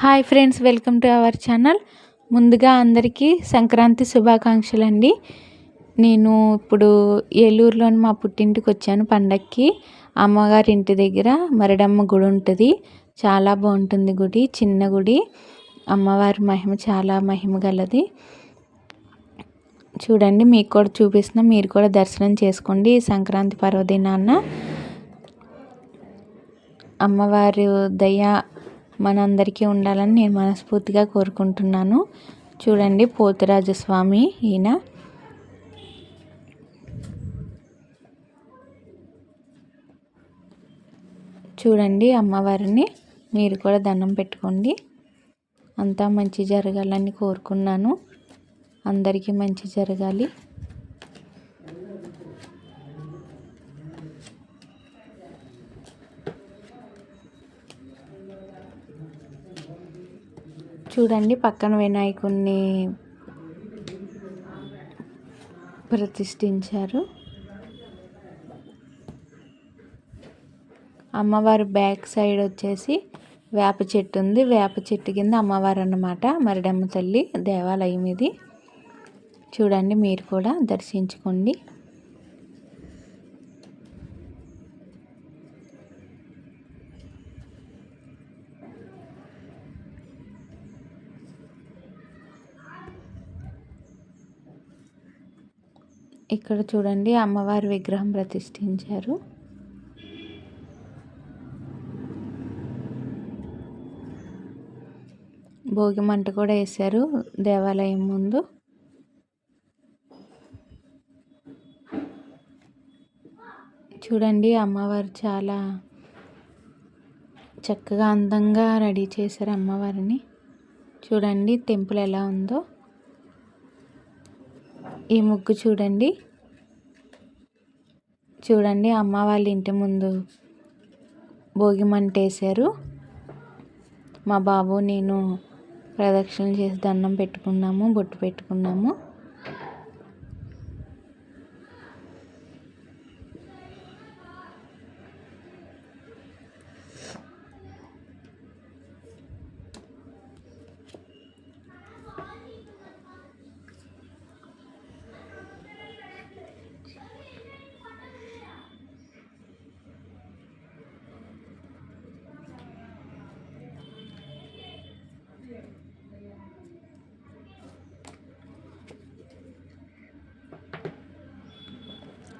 Hi friends welcome to our channel. ముందుగా అందరికీ సంక్రాంతి శుభాకాంక్షలు అండి నేను ఇప్పుడు ఏలూరులోని మా పుట్టింటికి వచ్చాను పండక్కి. అమ్మగారి ఇంటి దగ్గర మరడమ్మ గుడి ఉంటుంది. చాలా బాగుంటుంది గుడి చిన్న గుడి. అమ్మవారి మహిమ చాలా మహిమ గలది. చూడండి మీకు కూడా చూపిస్తున్నా మీరు కూడా దర్శనం చేసుకోండి సంక్రాంతి పర్వదినాన్న అమ్మవారి దయ మనందరికీ ఉండాలని నేను మనస్ఫూర్తిగా కోరుకుంటున్నాను. చూడండి పోతురాజస్వామి ఈయన. చూడండి అమ్మవారిని మీరు కూడా దండం పెట్టుకోండి. అంతా మంచి జరగాలని కోరుకున్నాను. అందరికీ మంచి జరగాలి. చూడండి పక్కన వినాయకుడిని ప్రతిష్ఠించారు. అమ్మవారి బ్యాక్ సైడ్ వచ్చేసి వేప చెట్టు ఉంది. వేప చెట్టు కింద అమ్మవారు అన్నమాట. మరిడమ్మ తల్లి దేవాలయం ఇది. చూడండి మీరు కూడా దర్శించుకోండి. ఇక్కడ చూడండి అమ్మవారి విగ్రహం ప్రతిష్ఠించారు. భోగి మంట కూడా వేశారు దేవాలయం ముందు. చూడండి అమ్మవారు చాలా చక్కగా అందంగా రెడీ చేశారు అమ్మవారిని. చూడండి టెంపుల్ ఎలా ఉందో. ఈ ముగ్గు చూడండి. చూడండి అమ్మ వాళ్ళ ఇంటి ముందు భోగి మంట మా బాబు నేను ప్రదక్షిణ చేసి దండం పెట్టుకున్నాము బొట్టు పెట్టుకున్నాము.